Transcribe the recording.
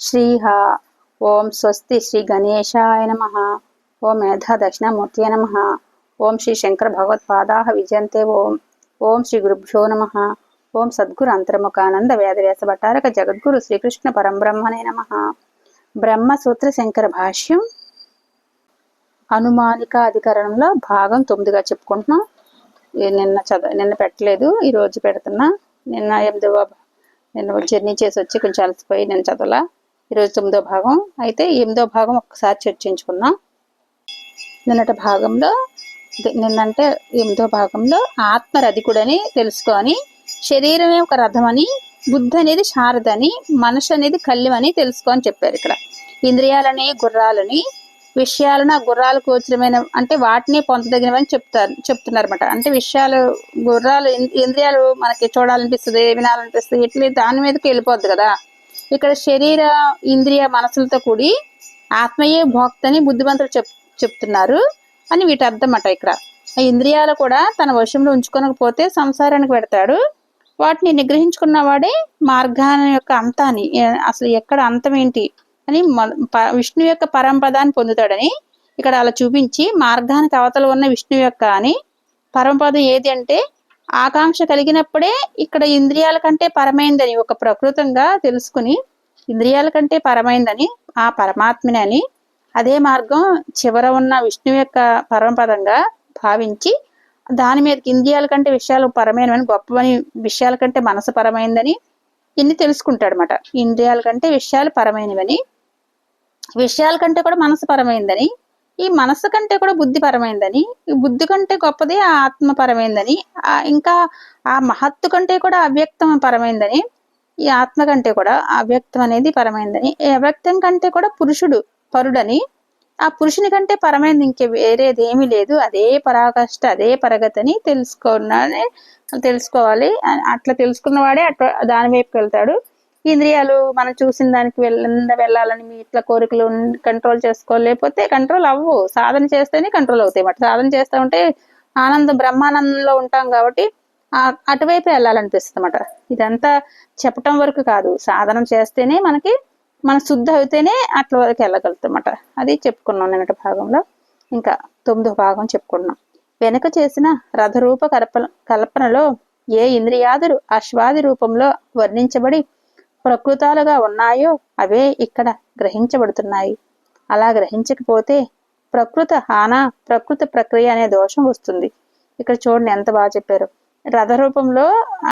శ్రీహ. ఓం స్వస్తి శ్రీ గణేశాయ నమ. ఓం మేధా దక్షిణామూర్తి నమ. ఓం శ్రీ శంకర భగవత్పాదా విజయంతే ఓం. ఓం శ్రీ గురుభ్యో నమ. ఓం సద్గురు అంతర్ముఖానంద వేదవ్యాస భట్టారక జగద్గురు శ్రీకృష్ణ పరంబ్రహ్మణే నమ. బ్రహ్మసూత్ర శంకర భాష్యం అనుమానిక అధికరణంలో భాగం తొమ్మిదిగా చెప్పుకుంటున్నాం. నిన్న చదవ నిన్న పెట్టలేదు ఈరోజు పెడుతున్నా. నిన్న ఎనిమిదవ నిన్న జర్నీ చేసి వచ్చి కొంచెం అలసిపోయి నేను చదవలా. ఈరోజు తొమ్మిదో భాగం. అయితే ఎనిమిదో భాగం ఒక్కసారి చర్చించుకుందాం. నిన్నటి భాగంలో నిన్నంటే ఎనిమిదో భాగంలో ఆత్మ రధికుడని తెలుసుకొని శరీరమే ఒక రథమని బుద్ధి అనేది శారదని మనసు అనేది కళ్ళెమని తెలుసుకొని చెప్పారు ఇక్కడ. ఇంద్రియాలని గుర్రాలని విషయాలను ఆ గుర్రాలు గోచరమైన అంటే వాటిని పొందదగినవని చెప్తారు చెప్తున్నారన్నమాట. అంటే విషయాలు గుర్రాలు ఇంద్రియాలు మనకి చూడాలనిపిస్తుంది వినాలనిపిస్తుంది ఇట్లా దాని మీదకి వెళ్ళిపోద్ది కదా. ఇక్కడ శరీర ఇంద్రియ మనసులతో కూడి ఆత్మయే భోక్తని బుద్ధిమంతులు చెప్ చెప్తున్నారు అని వీటి అర్థం అట ఇక్కడ. ఆ ఇంద్రియాలు కూడా తన వశంలో ఉంచుకోనకపోతే సంసారానికి పెడతాడు. వాటిని నిగ్రహించుకున్న వాడే మార్గాన్ని యొక్క అంతాన్ని అసలు ఎక్కడ అంతం ఏంటి అని విష్ణు యొక్క పరంపదాన్ని పొందుతాడని ఇక్కడ అలా చూపించి మార్గానికి అవతల ఉన్న విష్ణు యొక్క అని పరంపద ఏది అంటే ఆకాంక్ష కలిగినప్పుడే ఇక్కడ ఇంద్రియాల కంటే పరమైందని ఒక ప్రకృతంగా తెలుసుకుని ఇంద్రియాల కంటే పరమైందని ఆ పరమాత్మని అని అదే మార్గం చివర ఉన్న విష్ణు యొక్క పరమపదంగా భావించి దాని మీద ఇంద్రియాల కంటే విషయాలు పరమైనవని గొప్పవని విషయాల కంటే మనసు పరమైందని ఇన్ని తెలుసుకుంటాడనమాట ఇంద్రియాల కంటే విషయాలు పరమైనవని విషయాల కంటే కూడా మనసు పరమైందని ఈ మనసు కంటే కూడా బుద్ధి పరమైందని ఈ బుద్ధి కంటే గొప్పది ఆ ఆత్మపరమైందని ఇంకా ఆ మహత్తు కంటే కూడా అవ్యక్తం పరమైందని ఈ ఆత్మ కంటే కూడా అవ్యక్తం అనేది పరమైందని అవ్యక్తం కంటే కూడా పురుషుడు పరుడని ఆ పురుషుని కంటే పరమైంది ఇంకే వేరేది ఏమీ లేదు అదే పరాకష్ట అదే పరగతని తెలుసుకున్నానే తెలుసుకోవాలి. అట్లా తెలుసుకున్నవాడే అట్లా దాని వైపు వెళ్తాడు. ఇంద్రియాలు మనం చూసిన దానికి వెళ్ళ వెళ్ళాలని మీ ఇట్లా కోరికలు కంట్రోల్ చేసుకోలేకపోతే కంట్రోల్ అవ్వు. సాధన చేస్తేనే కంట్రోల్ అవుతాయి మాట సాధన చేస్తూ ఉంటే ఆనందం బ్రహ్మానందంలో ఉంటాం కాబట్టి అటువైపు వెళ్ళాలనిపిస్తుంది అన్నమాట. ఇదంతా చెప్పటం వరకు కాదు. సాధనం చేస్తేనే మనకి మన శుద్ధి అయితేనే అట్ల వరకు వెళ్ళగలుగుతామట అది చెప్పుకున్నాం నిన్నటి భాగంలో. ఇంకా తొమ్మిదో భాగం చెప్పుకున్నాం వెనుక చేసిన రథరూప కల్పన కల్పనలో ఏ ఇంద్రియాదులు అశ్వాది రూపంలో వర్ణించబడి ప్రకృతాలుగా ఉన్నాయో అవే ఇక్కడ గ్రహించబడుతున్నాయి. అలా గ్రహించకపోతే ప్రకృత హాన ప్రకృతి ప్రక్రియ అనే దోషం వస్తుంది. ఇక్కడ చూడండి ఎంత బాగా చెప్పారు. రథ రూపంలో